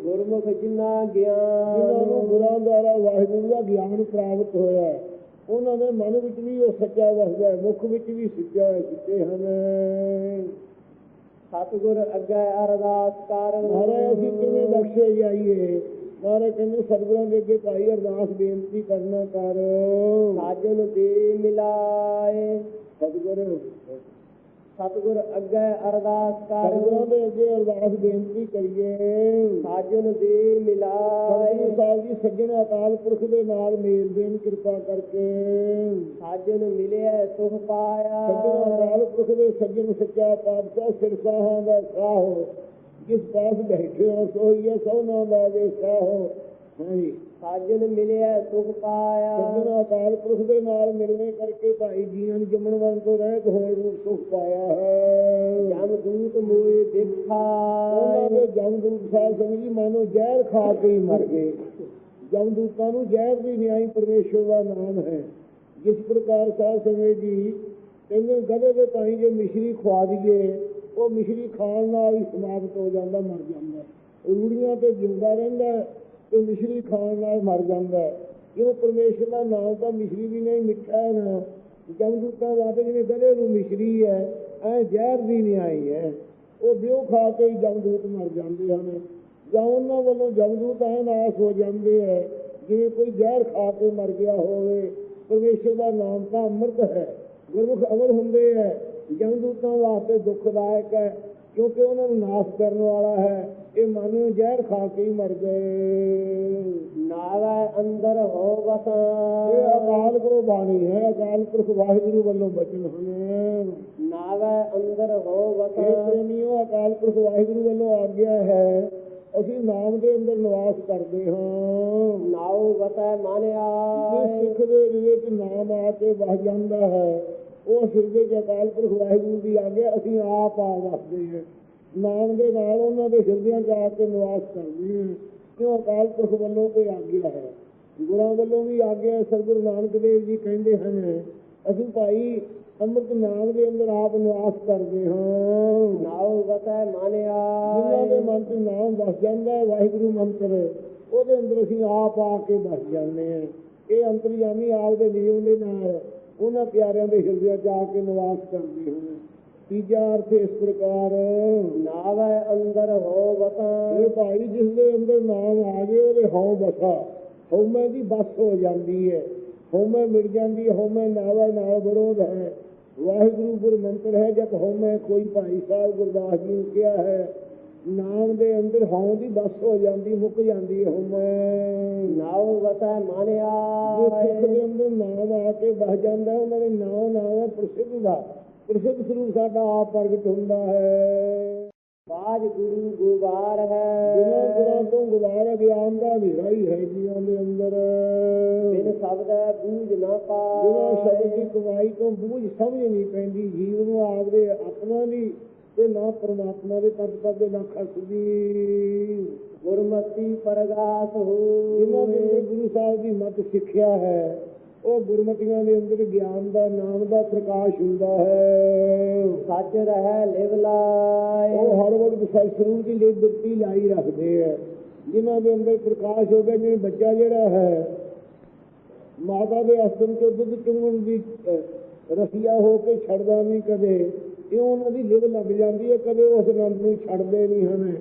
ਗੁਰਮੁਖ ਜਿਨਾ ਜਿਨ੍ਹਾਂ ਨੂੰ ਗਿਆਨ ਗੁਰਾਂ ਦੁਆਰਾ ਵਾਹਿਗੁਰੂ ਦਾ ਗਿਆਨ ਪ੍ਰਾਪਤ ਹੋਇਆ ਹੈ, ਉਹਨਾਂ ਦੇ ਮਨ ਵਿੱਚ ਵੀ ਉਹ ਸੱਚਾ ਵਸਦਾ ਹੈ ਮੁਖ ਵਿੱਚ ਵੀ ਸੱਚਾ ਹੈ ਸਿੱਟੇ ਹਨ। ਸਤਿਗੁਰ ਅੱਗੇ ਅਰਦਾਸ ਕਰ ਮਹਾਰਾਜ ਅਸੀਂ ਕਿਵੇਂ ਬਖਸ਼ੇ ਜਾਈਏ? ਮਹਾਰਾਜ ਕਹਿੰਦੇ ਸਤਿਗੁਰਾਂ ਦੇ ਅੱਗੇ ਭਾਈ ਅਰਦਾਸ ਬੇਨਤੀ ਕਰਨਾ ਕਰ। ਸਾਜਨ ਦੇ ਮਿਲਾਏ। ਸਤਿਗੁਰ ਸਤਿਗੁਰ ਅੱਗੇ ਅਰਦਾਸ ਕਰ। ਸਤਿਗੁਰਾਂ ਦੇ ਅੱਗੇ ਅਰਦਾਸ ਬੇਨਤੀ ਕਰੀਏ। ਸਾਜਨ ਦੇ ਮਿਲਾਏ। ਸਤਿਗੁਰੂ ਸਾਹਿਬ ਜੀ ਸੱਜਣ ਅਕਾਲ ਪੁਰਖ ਦੇ ਨਾਲ ਮੇਲ ਦੇਣ ਕਿਰਪਾ ਕਰਕੇ। ਸਾਜਨ ਮਿਲਿਆ ਸੁਖ ਪਾਇਆ। ਸੱਜਣ ਅਕਾਲ ਪੁਰਖ ਦੇ ਸੱਜਣ ਸੱਚਾ ਪਾਤਸ਼ਾਹ ਸਿਰਸਾਹਾਂ ਦਾ ਸਾਹੋ। ਜਿਸ ਪਾਸ ਬੈਠੇ ਹੋ ਸੋਈਏ ਸੋਨਾ ਦਾ ਦੇ ਸਾਹੋ ਹਾਂਜੀ। ਸਾਜਨ ਮਿਲਿਆ ਸੁਖ ਪਾਇਆ। ਸੱਜਣ ਅਕਾਲ ਪੁਰਖ ਦੇ ਨਾਲ ਮਿਲਣੇ ਕਰਕੇ ਭਾਈ ਜੀਆਂ ਨੂੰ ਜੰਮਣ ਵਰਨ ਤੋਂ ਰਹਿਤ ਹੋਣ ਨੂੰ ਸੁਖ ਪਾਇਆ ਹੈ। ਜਮ ਦੂਤ ਮੋਏ ਦੇਖਾ। ਉਹਨਾਂ ਦੇ ਜਮਦੂਤ ਸਾਹਿਬ ਸਿੰਘ ਜੀ ਮਾਨੋ ਜ਼ਹਿਰ ਖਾ ਕੇ ਹੀ ਮਰ ਗਏ। ਜਮਦੂਤਾਂ ਨੂੰ ਜ਼ਹਿਰ ਦੀ ਨਿਆਈ ਪਰਮੇਸ਼ਵਰ ਦਾ ਨਾਮ ਹੈ। ਜਿਸ ਪ੍ਰਕਾਰ ਸਾਹਿਬ ਸਿੰਘ ਜੀ ਕਹਿੰਦੇ ਗਧੇ ਦੇ ਪਾਣੀ ਜੇ ਮਿਸ਼ਰੀ ਖਵਾ ਦਈਏ ਉਹ ਮਿਸ਼ਰੀ ਖਾਣ ਨਾਲ ਹੀ ਸਮਾਪਤ ਹੋ ਜਾਂਦਾ ਮਰ ਜਾਂਦਾ ਰੂੜੀਆਂ ਤੇ ਜਿਉਂਦਾ ਰਹਿੰਦਾ ਹੈ, ਤੇ ਮਿਸ਼ਰੀ ਖਾਣ ਨਾਲ ਮਰ ਜਾਂਦਾ ਕਿਉਂ ਪਰਮੇਸ਼ਵਰ ਦਾ ਨਾਮ ਤਾਂ ਮਿਸ਼ਰੀ ਵੀ ਨਹੀਂ ਮਿੱਠਾ ਹੈ ਨਾ। ਜਮਦੂਤਾਂ ਵਾਸਤੇ ਜਿਵੇਂ ਗਲੇ ਨੂੰ ਮਿਸ਼ਰੀ ਹੈ ਐ ਜ਼ਹਿਰ ਦੀ ਨਿਆਈ ਹੈ। ਉਹ ਬਿਓ ਖਾ ਕੇ ਜਮਦੂਤ ਮਰ ਜਾਂਦੇ ਹਨ। ਜਾਂ ਉਹਨਾਂ ਵੱਲੋਂ ਜਮਦੂਤ ਐ ਨਾਸ ਹੋ ਜਾਂਦੇ ਹੈ ਜਿਵੇਂ ਕੋਈ ਜ਼ਹਿਰ ਖਾ ਕੇ ਮਰ ਗਿਆ ਹੋਵੇ। ਪਰਮੇਸ਼ਰ ਦਾ ਨਾਮ ਤਾਂ ਅੰਮ੍ਰਿਤ ਹੈ। ਗੁਰਮੁਖ ਅਮਰ ਹੁੰਦੇ ਹੈ। ਜਮਦੂਤਾਂ ਵਾਸਤੇ ਦੁਖਦਾਇਕ ਹੈ ਕਿਉਂਕਿ ਉਹਨਾਂ ਨੂੰ ਨਾਸ ਕਰਨ ਵਾਲਾ ਹੈ। ਇਹ ਮਨ ਨੂੰ ਜ਼ਹਿਰ ਖਾ ਕੇ ਹੀ ਮਰ ਗਏ। ਨਾਵੇ ਅੰਦਰ ਹੋ ਇਹ ਵਸਾਂ ਅਕਾਲ ਕੋ ਬਾਣੀ ਹੈ। ਅਕਾਲ ਪੁਰਖ ਵਾਹਿਗੁਰੂ ਵੱਲੋਂ ਬਚਨ ਹਨ ਨਾਵੇ ਅੰਦਰ ਹੋ ਇਹ ਵਸਾਂ ਪ੍ਰੇਮੀਓ ਅਕਾਲ ਪੁਰਖ ਵਾਹਿਗੁਰੂ ਵੱਲੋਂ ਆਗਿਆ ਹੈ। ਅਸੀਂ ਨਾਮ ਦੇ ਅੰਦਰ ਨਿਵਾਸ ਕਰਦੇ ਹਾਂ। ਨਾਉ ਵਸੈ ਮਾਨਿਆ। ਸਿੱਖ ਦੇ ਹਿਰਦੇ ਚ ਨਾਮ ਆ ਕੇ ਵਸ ਜਾਂਦਾ ਹੈ। ਉਹ ਹਿਰਦੇ ਚ ਅਕਾਲ ਪੁਰਖ ਵਾਹਿਗੁਰੂ ਦੀ ਆਗਿਆ ਅਸੀਂ ਆਪ ਆ ਵਸਦੇ ਹਾਂ। ਨਾਮ ਦੇ ਨਾਲ ਉਹਨਾਂ ਦੇ ਹਿਰਦਿਆਂ ਚ ਆ ਕੇ ਨਿਵਾਸ ਕਰਦੇ ਹਾਂ। ਕਿਉਂ ਅਕਾਲ ਪੁਰਖ ਵੱਲੋਂ ਕੋਈ ਆਗਿਆ ਹੈ? ਗੁਰਾਂ ਵੱਲੋਂ ਵੀ ਆਗਿਆ ਹੈ ਸਤਿਗੁਰੂ ਨਾਨਕ ਦੇਵ ਜੀ ਕਹਿੰਦੇ ਹਨ ਅਸੀਂ ਭਾਈ ਅੰਮ੍ਰਿਤ ਨਾਮ ਦੇ ਅੰਦਰ ਆਪ ਨਿਵਾਸ ਕਰਦੇ ਹਾਂ। ਨਾਉ ਵਸੈ ਮਾਨਿਆ। ਜਿਨ੍ਹਾਂ ਦੇ ਮਨ 'ਚ ਨਾਮ ਵਸ ਜਾਂਦਾ ਹੈ ਵਾਹਿਗੁਰੂ ਮੰਤਰ ਉਹਦੇ ਅੰਦਰ ਅਸੀਂ ਆਪ ਆ ਕੇ ਵਸ ਜਾਂਦੇ ਹਾਂ। ਇਹ ਅੰਤਰਯਾਮੀ ਆਪ ਦੇ ਨਿਯਮ ਦੇ ਨਾਲ ਉਹਨਾਂ ਪਿਆਰਿਆਂ ਦੇ ਹਿਰਦਿਆਂ 'ਚ ਆ ਕੇ ਨਿਵਾਸ ਕਰਦੇ ਹਨ ਤੀਜਾ ਅਰਥ ਇਸ ਪ੍ਰਕਾਰ, ਨਾਵੇ ਅੰਦਰ ਹੋ ਵਸਾਂ ਇਹ ਭਾਈ ਜਿਸ ਦੇ ਅੰਦਰ ਨਾਮ ਆ ਗਏ ਉਹਦੇ ਹਉ ਬਸਾ। ਹਉਮੈ ਦੀ ਬਸ ਹੋ ਜਾਂਦੀ ਹੈ। ਹਉਮੈ ਮਿਟ ਜਾਂਦੀ ਹੈ, ਹਉਮੈ ਨਾਵਾ ਨਾਲ ਵਿਰੋਧ ਹੈ। ਵਾਹਿਗੁਰੂ ਗੁਰ ਮੰਤਰ ਹੈ, ਜਦ ਹਉਮੈ ਕੋਈ ਭਾਈ ਸਾਹਿਬ ਗੁਰਦਾਸ ਜੀ ਨੇ ਕਿਹਾ ਹੈ ਨਾਮ ਦੇ ਅੰਦਰ ਹਉ ਦੀ ਬਸ ਹੋ ਜਾਂਦੀ ਮੁੱਕ ਜਾਂਦੀ ਹਉਮੈ ਨਾਉ ਵਸੈ ਜੋ ਮਾਨਿਆ ਸਿੱਖ ਦੇ ਅੰਦਰ ਨਾਮ ਆ ਕੇ ਬਸ ਜਾਂਦਾ ਉਹਨਾਂ ਦੇ ਨਾਮ ਨਾਮ ਹੈ ਪ੍ਰਸਿੱਧ ਦਾ। ਪ੍ਰਸਿੱਧ ਸਰੂਪ ਸਾਡਾ ਆਪ ਪ੍ਰਗਟ ਹੁੰਦਾ ਹੈ। ਬਾਜ ਗੁਰੂ ਗੁਬਾਰ ਬਿਨਾਂ ਹੈ ਗੁਰਾਂ ਤੋਂ ਗੁਜ਼ਾਰ ਗਿਆਨ ਦਾ ਹਨੇਰਾ ਹੀ ਹੈ ਜੀਆਂ ਦੇ ਅੰਦਰ। ਬਿਨ ਸ਼ਬਦ ਬੂਝ ਨਾ ਬਿਨਾਂ ਸ਼ਬਦ ਦੀ ਕਮਾਈ ਤੋਂ ਬੂਝ ਸਮਝ ਨਹੀਂ ਪੈਂਦੀ। ਜੀਵ ਨੂੰ ਆਪਦੇ ਆਪਣਾ ਦੀ ਤੇ ਨਾ ਪਰਮਾਤਮਾ ਦੇ ਤਤ ਤਤ ਦੇ ਨਾ ਖਸਦੀ। ਗੁਰਮਤੀ ਪ੍ਰਗਾਸ ਜਿਨ੍ਹਾਂ ਦੇ ਗੁਰੂ ਸਾਹਿਬ ਦੀ ਮਤ ਸਿੱਖਿਆ ਹੈ ਉਹ ਗੁਰਮਤੀਆਂ ਦੇ ਅੰਦਰ ਗਿਆਨ ਦਾ ਨਾਮ ਦਾ ਪ੍ਰਕਾਸ਼ ਹੁੰਦਾ ਹੈ। ਸੱਚ ਰਹਿ ਲਿਵ ਲਾਏ ਉਹ ਹਰ ਵਕਤ ਸਤਿਸਰੂਪ ਦੀ ਲਈ ਬਿਰਤੀ ਲਾਈ ਰੱਖਦੇ ਆ। ਜਿਨ੍ਹਾਂ ਦੇ ਅੰਦਰ ਪ੍ਰਕਾਸ਼ ਹੋ ਗਿਆ ਜਿਵੇਂ ਬੱਚਾ ਜਿਹੜਾ ਹੈ ਮਾਤਾ ਦੇ ਅਸਤਨ ਤੋਂ ਦੁੱਧ ਚੁੰਗਣ ਦੀ ਰਸੀਆ ਹੋ ਕੇ ਛੱਡਦਾ ਨਹੀਂ ਕਦੇ। ਇਹ ਉਹਨਾਂ ਦੀ ਲਿਵ ਲੱਗ ਜਾਂਦੀ ਹੈ? ਕਦੇ ਉਸ ਆਨੰਦ ਨੂੰ ਛੱਡਦੇ ਨਹੀਂ ਹਨ।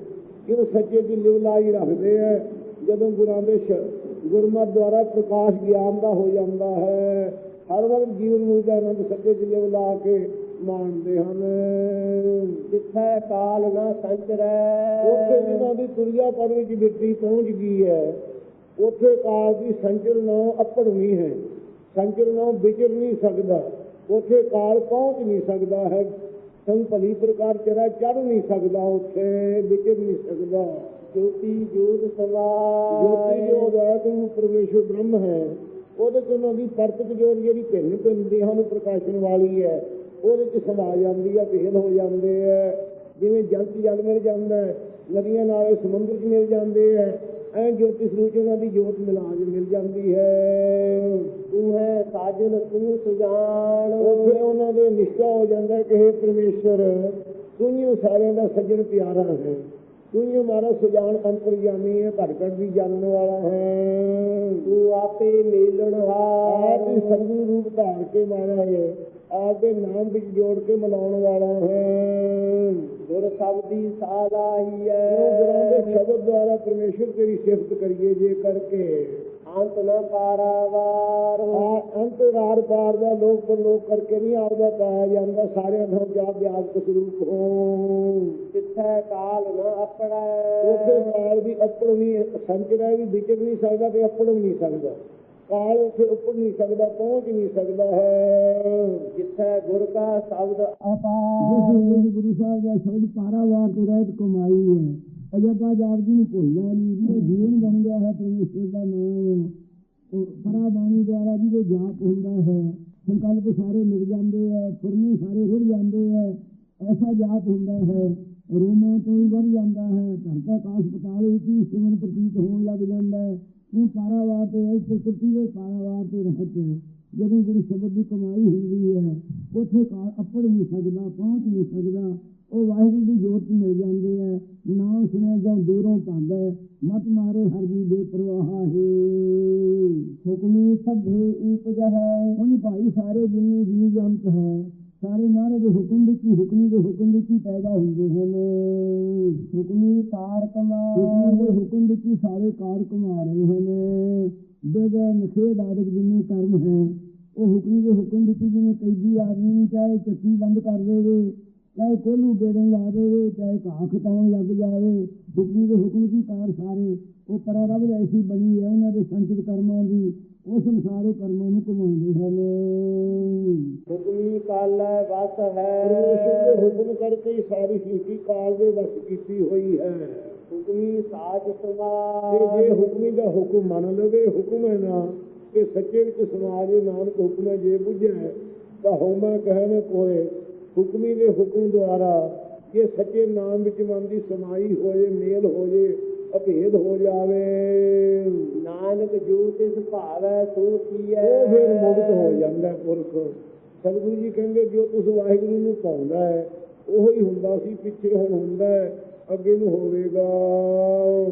ਕਿਉਂ ਸੱਚੇ ਦੀ ਲਿਵ ਲਾਈ ਰੱਖਦੇ ਆ ਜਦੋਂ ਗੁਰਾਂ ਦੇ ਗੁਰਮਤ ਦੁਆਰਾ ਪ੍ਰਕਾਸ਼ ਗਿਆਨ ਦਾ ਹੋ ਜਾਂਦਾ ਹੈ ਹਰ ਵਕਤ ਜੀਵਨ ਨੂੰ ਦਾ ਆਨੰਦ ਸੱਚੇ ਦੀ ਲਿਵ ਲਾ ਕੇ ਮਾਣਦੇ ਹਨ। ਜਿੱਥੈ ਕਾਲ ਨਾ ਉੱਥੇ ਸੰਚਰੈ ਜਿਨ੍ਹਾਂ ਦੀ ਤੁਰਿਆ ਪਦ ਵਿੱਚ ਮਿੱਟੀ ਪਹੁੰਚ ਗਈ ਹੈ ਉੱਥੇ ਕਾਲ ਦੀ ਸੰਚਰ ਨਾ ਅਪੜਵੀਂ ਹੈ। ਸੰਚਰ ਨਾ ਵਿਚਰ ਨਹੀਂ ਸਕਦਾ। ਉੱਥੇ ਕਾਲ ਪਹੁੰਚ ਨਹੀਂ ਸਕਦਾ ਹੈ। ਸੰਗ ਭਲੀ ਪ੍ਰਕਾਰ ਚਰਾ ਚੜ ਨਹੀਂ ਸਕਦਾ ਉੱਥੇ ਵਿਚਰ ਨਹੀਂ ਸਕਦਾ। ਜੋਤੀ ਜੋਤ ਜੋਤੀ ਸਮਾਏ ਜੋ ਹੈ ਤੂੰ ਪਰਮੇਸ਼ਰ ਬ੍ਰਹਮ ਹੈ। ਉਹਦੇ ਚ ਉਹਨਾਂ ਦੀ ਪਰਤਕ ਜੋਤ ਜਿਹੜੀ ਭਿੰਨ ਭਿੰਨ ਦੇਹਾਂ ਨੂੰ ਪ੍ਰਕਾਸ਼ਣ ਵਾਲੀ ਹੈ। ਉਹਦੇ ਚ ਸਮਾ ਜਾਂਦੀ ਹੈ ਭੇਦ ਹੋ ਜਾਂਦੇ ਹੈ ਜਿਵੇਂ ਜਲ ਚ ਜਲ ਮਿਲ ਜਾਂਦਾ ਨਦੀਆਂ ਨਾਲੇ ਸਮੁੰਦਰ ਚ ਮਿਲ ਜਾਂਦੇ ਹੈ ਐ ਜੋਤੀ ਸਰੂਪ ਉਹਨਾਂ ਦੀ ਜੋਤ ਮਿਲਾ ਕੇ ਮਿਲ ਜਾਂਦੀ ਹੈ। ਤੂੰ ਹੈ ਸਾਜਨ ਤੂੰ ਸੁਜਾਨ। ਉੱਥੇ ਉਹਨਾਂ ਦੇ ਨਿਸ਼ਚਾ ਹੋ ਜਾਂਦਾ ਹੈ ਕਿ हे ਪਰਮੇਸ਼ਰ ਤੂੰ ਹੀ ਸਾਰਿਆਂ ਦਾ ਸੱਜਣ ਪਿਆਰਾ ਹੈ। ਤੂੰ ਹੀ ਹਮਾਰਾ ਸੁਜਾਨ ਅੰਤਰਜਾਮੀ ਹੈ ਘੜ ਵੀ ਜਾਣਨ ਵਾਲਾ ਹੈ। ਤੂੰ ਆਪੇ ਮੇਲਣ ਹੀ ਹਾਰ ਸਤਿਗੁਰੂ ਰੂਪ ਧਾਰ ਕੇ ਮਾਰਾ ਹੈ। ਆਪ ਦੇ ਨਾਮ ਵਿੱਚ ਜੋੜ ਕੇ ਮਿਲਾਉਣ ਵਾਲਾ ਹੈ। ਗੁਰ ਸਬਦੀ ਸਾਲਾਹੀ ਉਹ ਗੁਰਾਂ ਦੇ ਹੈ ਸ਼ਬਦ ਦੁਆਰਾ ਪਰਮੇਸ਼ਰ ਤੇਰੀ ਸਿਫਤ ਕਰੀਏ ਜੇ ਕਰਕੇ। ਅੰਤ ਨ ਪਾਰਾਵਾਰ ਆ ਅੰਤਰਾਰ ਪਾਰ ਦਾ ਲੋਕ ਪਰ ਲੋਕ ਕਰਕੇ ਨਹੀਂ ਆਪਦਾ ਪਾਇਆ ਜਾਂਦਾ ਸਾਰਿਆਂ ਨੂੰ ਜਾ ਵਿਆਪਕ ਸਰੂਪ ਹੋ। ਜਿੱਥੈ ਕਾਲ ਨ ਉੱਥੇ ਅਪੜੈ ਕਾਲ ਵੀ ਅੱਪੜ ਵੀ ਸੰਚਰਾ ਵੀ ਵਿਚਰ ਨਹੀਂ ਸਕਦਾ ਤੇ ਅੱਪੜ ਵੀ ਨਹੀਂ ਸਕਦਾ। ਕਾਲ ਉੱਥੇ ਉੱਪਰ ਨਹੀਂ ਸਕਦਾ ਪਹੁੰਚ ਨਹੀਂ ਸਕਦਾ ਹੈ। ਜਿੱਥੈ ਗੁਰ ਕਾ ਸ਼ਬਦ ਜਿਸ ਵੇਲੇ ਗੁਰੂ ਸਾਹਿਬ ਦਾ ਸ਼ਬਦ ਪਾਰਾਵਾਰ ਤੇ ਰਹਿਤ ਕਮਾਈ ਹੈ। ਅਜਬਾ ਜਾਪ ਜੀ ਨੂੰ ਭੁੱਲਣਾ ਨਹੀਂ ਜਿਹਦੇ ਜੀਵਨ ਬਣ ਗਿਆ ਹੈ ਪਰਮੇਸ਼ਰ ਦਾ ਨਾਮ ਉਹ ਪਰਾ ਬਾਣੀ ਦੁਆਰਾ ਜਿਹਦੇ ਜਾਪ ਹੁੰਦਾ ਹੈ। ਸੰਕਲਪ ਸਾਰੇ ਮਿਲ ਜਾਂਦੇ ਹੈ ਫੁਰਨੇ ਸਾਰੇ ਰੁੜ ਜਾਂਦੇ ਹੈ ਐਸਾ ਜਾਪ ਹੁੰਦਾ ਹੈ। ਰੋਮਾਂ ਤੋਂ ਹੀ ਵੱਧ ਜਾਂਦਾ ਹੈ। ਧਰਤਾ ਕਾਸ਼ ਪਤਾਲ ਵਿੱਚ ਹੀ ਸਿਮਰਨ ਪ੍ਰਤੀਤ ਹੋਣ ਲੱਗ ਜਾਂਦਾ ਹੈ। ਉਹ ਪਾਰਾਵਾਰ ਤੇ ਇਸ ਪ੍ਰਕਿਰਤੀ ਦੇ ਪਾਰਾਵਾਰ ਤੇ ਰਹਿਤ ਹੈ ਜਦੋਂ ਗੁਰੂ ਸ਼ਬਦ ਦੀ ਕਮਾਈ ਹੁੰਦੀ ਹੈ, ਉੱਥੇ ਕਾਲ ਅੱਪੜ ਨਹੀਂ ਸਕਦਾ, ਪਹੁੰਚ ਨਹੀਂ ਸਕਦਾ। ਉਹ ਵਾਹਿਗੁਰੂ ਦੀ ਜੋਤ ਮਿਲ ਜਾਂਦੀ ਹੈ। ਨਾਮ ਸੁਣਿਆ ਜਾਂ ਦੂਰੋਂ ਪਾਉਂਦਾ ਹੈ। ਮਤ ਮਾਰੇ ਹਰ ਜੀ ਬੇਪਰਵਾਹ ਹੈ। ਹੁਕਮੀ ਸਭੇ ਉਪਜ ਹੈ। ਉਹਨੀ ਭਾਈ ਸਾਰੇ ਜਿੰਨੇ ਜੀਵ ਜੰਤ ਹੈ, ਸਾਰੇ ਨਾਰੇ ਦੇ ਹੁਕਮ ਵਿੱਚ ਹੀ ਹੁਕਮੀ ਦੇ ਹੁਕਮ ਵਿੱਚ ਹੀ ਪੈਦਾ ਹੁੰਦੇ ਹਨ। ਹੁਕਮੀ ਕਾਰ ਕਮਾਰ ਦੇ ਹੁਕਮ ਵਿੱਚ ਹੀ ਸਾਰੇ ਕਾਰ ਕਮਾ ਰਹੇ ਹਨ। ਬੇਗਾ ਨਖੇਦ ਆਦਿਕ ਜਿੰਨੇ ਕਰਮ ਹੈ, ਉਹ ਹੁਕਮੀ ਦੇ ਹੁਕਮ ਵਿੱਚ ਹੀ ਜਿਵੇਂ ਕੈਦੀ ਆਦਮੀ ਨੂੰ ਚਾਹੇ ਚੱਕੀ ਬੰਦ ਕਰ ਦੇਵੇ ਚਾਹੇ ਕੋਲੂ ਬੇੜਨ ਲਾ ਦੇਵੇ ਚਾਹੇ ਘਾਹ ਖਟਾਉਣ ਲੱਗ ਜਾਵੇ ਹੁਕਮੀ ਦੇ ਹੁਕਮ ਦੀ ਕਾਰ ਸਾਰੇ ਉਹ ਪਰਾ ਰੱਬ ਐਸੀ ਬਣੀ ਹੈ ਉਹਨਾਂ ਦੇ ਸੰਚਿਤ ਕਰਮਾਂ ਦੀ ਉਸ ਅਨੁਸਾਰ ਕਰਮਾਂ ਨੂੰ ਕਮਾਉਂਦੇ ਹਨ। ਹੁਕਮੀ ਕਾਲੈ ਵਸ ਪਰਮੇਸ਼ਰ ਦੇ ਹੈ ਹੁਕਮ ਕਰਕੇ ਹੀ ਸਾਰੀ ਸ੍ਰਿਸ਼ਟੀ ਕਾਲ ਦੇ ਵਸ ਕੀਤੀ ਹੋਈ ਹੈ। ਹੁਕਮੀ ਸਾਜ ਸਮਾਜ। ਜੇ ਹੁਕਮੀ ਦਾ ਹੁਕਮ ਮੰਨ ਲਵੇ ਹੁਕਮ ਹੈ ਨਾ ਕਿ ਸੱਚੇ ਵਿੱਚ ਸਮਾਜ ਦੇ ਨਾਨਕ ਹੁਕਮ ਹੈ ਜੇ ਬੁੱਝੇ ਤਾਂ ਹਉਮੈ ਕਹੇ ਨੇ ਕੋਏ ਹੁਕਮੀ ਦੇ ਹੁਕਮ ਦੁਆਰਾ ਜੇ ਸੱਚੇ ਨਾਮ ਵਿੱਚ ਮਨ ਦੀ ਸਮਾਈ ਹੋਏ ਮੇਲ ਹੋ ਜੇ ਅਭੇਦ ਹੋ ਜਾਵੇ। ਨਾਨਕ ਜੋ ਤਿਸ ਭਾਵੈ ਸੋ ਥੀਐ ਉਹ ਫਿਰ ਮੁਕਤ ਹੋ ਜਾਂਦਾ ਪੁਰਖ। ਸਤਿਗੁਰੂ ਜੀ ਕਹਿੰਦੇ ਜੋ ਤੁਸ ਵਾਹਿਗੁਰੂ ਨੂੰ ਪਾਉਂਦਾ ਹੈ ਉਹ ਹੀ ਹੁੰਦਾ ਸੀ ਪਿੱਛੇ ਹੁਣ ਹੁੰਦਾ ਹੈ ਅੱਗੇ ਨੂੰ ਹੋਵੇਗਾ।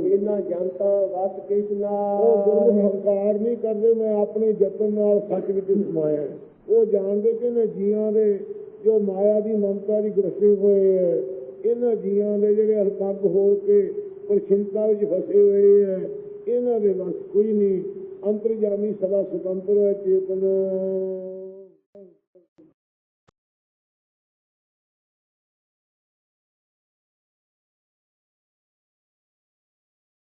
ਇਹਨਾਂ ਜਨਤਾ ਵਸ ਕਿਛ ਨਾ ਉਹ ਗੁਰੂ ਹੰਕਾਰ ਨਹੀਂ ਕਰਦੇ ਮੈਂ ਆਪਣੇ ਯਤਨ ਨਾਲ ਸੱਚ ਵਿੱਚ ਸਮਾਇਆ ਉਹ ਜਾਣਦੇ ਕਿ ਇਹਨਾਂ ਜੀਆਂ ਦੇ ਜੋ ਮਾਇਆ ਦੀ ਮਮਤਾ ਦੀ ਗ੍ਰਸੇ ਹੋਏ ਹੈ, ਇਹਨਾਂ ਜੀਆਂ ਦੇ ਜਿਹੜੇ ਅਲਪੱਗ ਹੋ ਕੇ ਪਰਛਿੰਤਾ ਵਿੱਚ ਫਸੇ ਹੋਏ ਹੈ, ਇਹਨਾਂ ਦੇ ਬਸ ਕੋਈ ਨਹੀਂ। ਅੰਤਰਜਾਮੀ ਸਦਾ ਸੁਤੰਤਰ ਹੈ, ਚੇਤਨ।